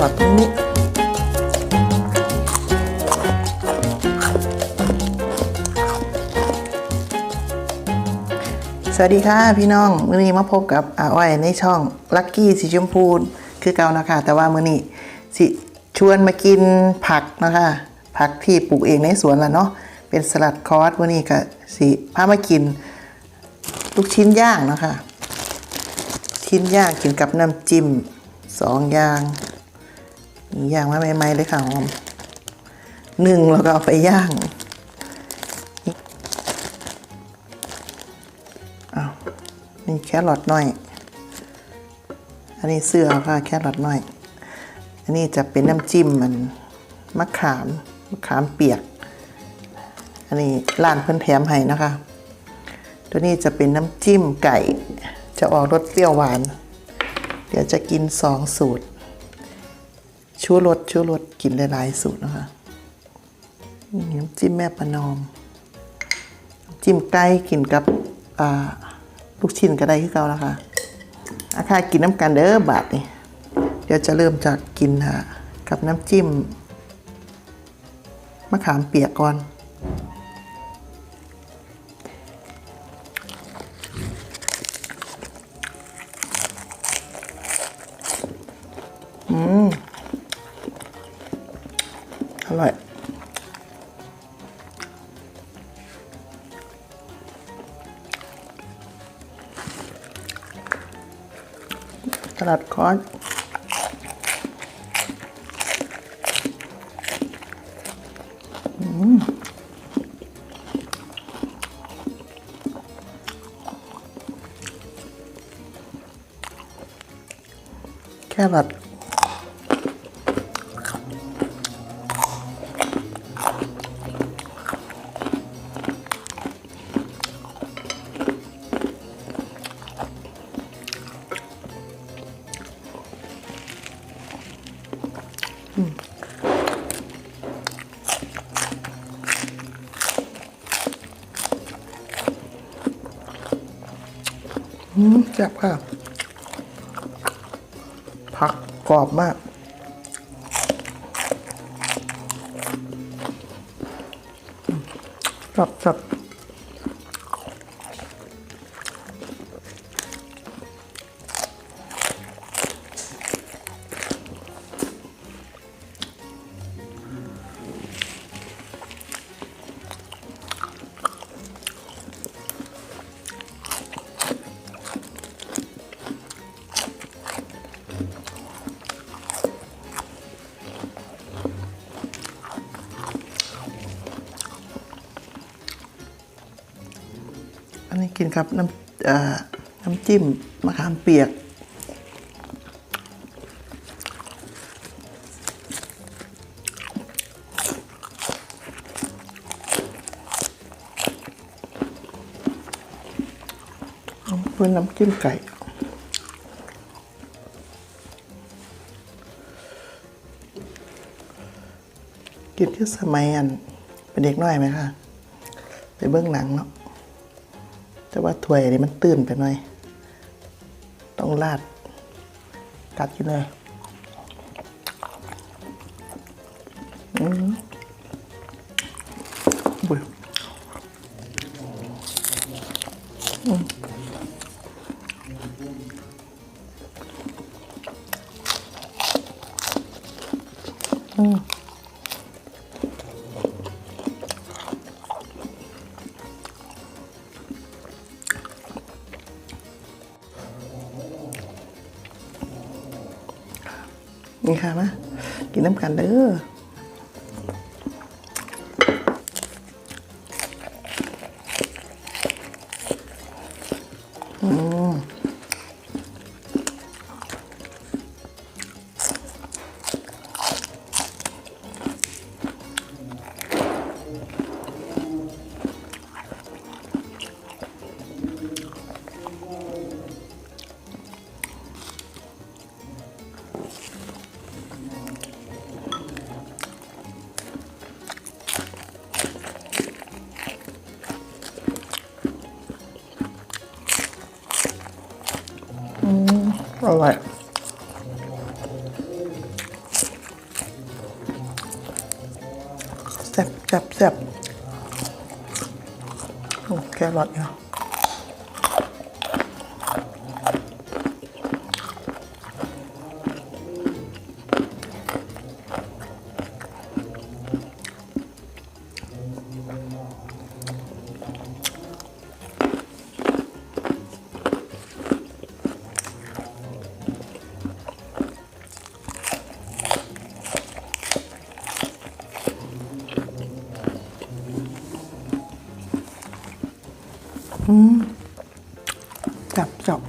รอทตรงนี้สวัสดีค่ะพี่น้อง มื้อนี้มาพบกับอาอ้อยในช่องลักกี้สีชมพูคือเก่านะคะแต่ว่ามื้อนี้สิชวนมากินผักนะคะ ผักที่ปลูกเองในสวนละเนาะเป็นสลัดคอร์สมื้อนี้ก็สิพามากิน ลูกชิ้นย่างนะคะ ชิ้นย่างกินกับน้ำจิ้มสองอย่าง ย่างมาใหม่ๆเลยค่ะหอมหนึ่งแล้วก็เอาไปย่างอานี่แครอทน้อย อันนี้เสื้อค่ะแครอทน้อย อันนี้จะเป็นน้ำจิ้มมันมะขามมะขามเปียก อันนี้ร้านเพิ่นแถมให้นะคะ ตัวนี้จะเป็นน้ำจิ้มไก่ จะออกรสเปรี้ยวหวาน เดี๋ยวจะกินสองสูตร ชูรสชูรสกินหลายๆสูตรนะคะน้ำจิ้มแม่ประนอม จิ้มไก่กินกับลูกชิ้นก็ได้คือเก่าแล้วค่ะอาคากินน้ำกันเด้อบาทนี่เดี๋ยวจะเริ่มจากกินค่ะกับน้ำจิ้มมะขามเปียกก่อนอืม สลัดคอสแค่แบบ อืมแซ่บค่ะ ผักกรอบมากจับจับ นนี้กินครับน้ำน้ำจิ้มมะขามเปียก เพื่อน้ำจิ้มไก่กินที่สมัยอันเป็นเด็กน้อยไหมคะไปเบื้องหนังเนาะ แต่ว่าถ้วยนี่มันตื้นไปหน่อย ต้องราดกัดกินเลยอืมบุยอืมอืม นี่ค่ะมากินน้ำกันเด้อ แซ่บแซ่บโอ้แครอทเนี่ย จับจับ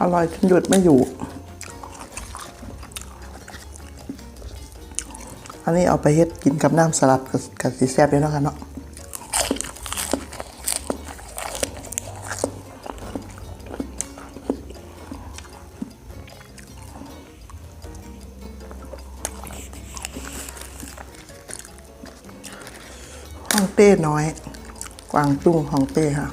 อร่อยจนหยุดไม่อยู่ อันนี้เอาไปเฮ็ดกินกับน้ำสลัดกับกับสีแซ่บด้วยนะคะเนาะฮ่องเต้น้อย กวางตุ้งฮ่องเต้ค่ะ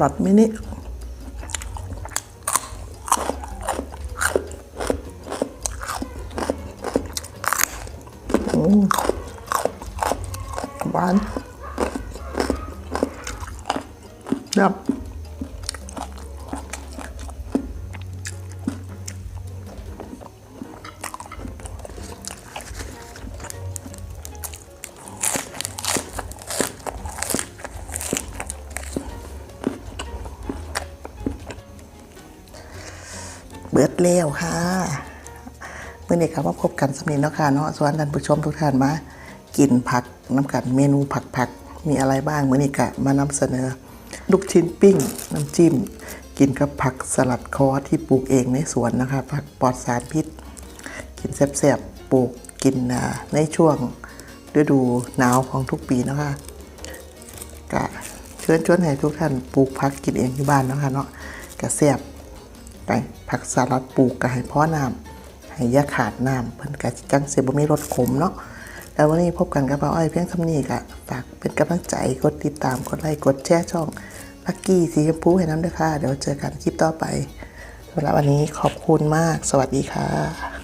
รอทมินิอืมหวานยับ เบิดเล้วค่ะเมื่อนี้ครับว่าพบกันสำนีเนาะค่ะเนาะส่วนท่านผู้ชมทุกท่านมากินผักน้ำกันเมนูผักผักๆมีอะไรบ้างเมื่อนี้กะมานำเสนอ ลูกชิ้นปิ้งน้ำจิ้ม กินกับผักสลัดคอที่ปลูกเองในสวนนะคะ ผักปลอดสารพิษ กินแซ่บๆปลูกกินอ่าในช่วงฤดูหนาวของทุกปีนะคะกะเชิญชวนให้ทุกท่านปลูกผักกินเองที่บ้านเนาะคะเนาะกะแซ่บ ไปผักสลัดปลูกกะให้พ่อน้ำให้ยาขาดน้ำเพิ่นกะจังเสียบ่มีรสขมเนาะแล้ววันนี้พบกันกับป้าอ้อยเพียงคำนี้กะฝากเป็นกำลังใจกดติดตามกดไลค์กดแชร์ช่องลักกี้สีชมพูให้น้ำด้วยค่ะ เดี๋ยวเจอกันคลิปต่อไปสำหรับวันนี้ขอบคุณมาก สวัสดีค่ะ